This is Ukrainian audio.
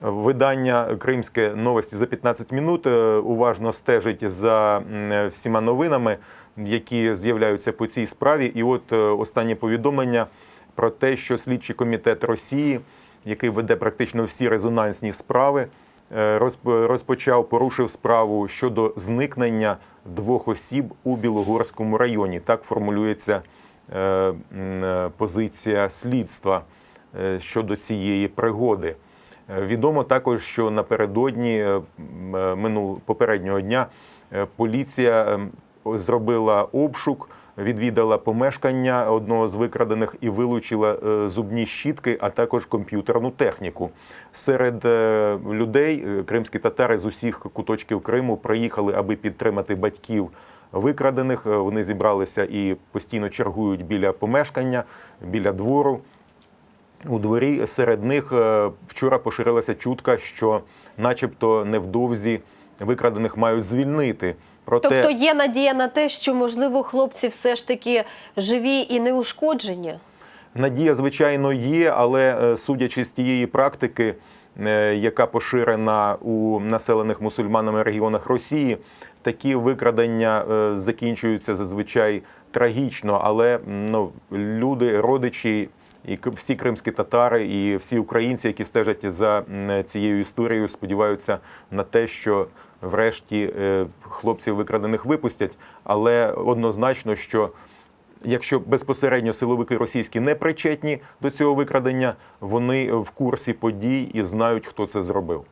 Видання Кримське новості за 15 минут е, уважно стежить за всіма новинами, які з'являються по цій справі. І от е, останнє повідомлення про те, що слідчий комітет Росії, який веде практично всі резонансні справи, е, розп- розпочав порушив справу щодо зникнення двох осіб у Білогорському районі. Так формулюється е, е, позиція слідства е, щодо цієї пригоди. Відомо також, що напередодні е, е, минул попереднього дня е, поліція зробила обшук, відвідала помешкання одного з викрадених і вилучила зубні щітки, а також комп'ютерну техніку. Серед людей кримські татари з усіх куточків Криму приїхали, аби підтримати батьків викрадених. Вони зібралися і постійно чергують біля помешкання, біля двору у дворі. Серед них е, вчора поширилася чутка, що, начебто, невдовзі викрадених мають звільнити. Проте Тобто є надія на те, що можливо хлопці все ж таки живі і неушкоджені. надія, звичайно, є, але е, судячи з тієї практики, е, яка поширена у населених мусульманами регіонах Росії, такі викрадення закінчуються зазвичай трагічно. Але ну, люди, родичі. І всі кримські татари, і всі українці, які стежать за цією історією, сподіваються на те, що врешті е, хлопців викрадених випустять. Але однозначно, що якщо безпосередньо силовики російські не причетні до цього викрадення, вони в курсі подій і знають, хто це зробив.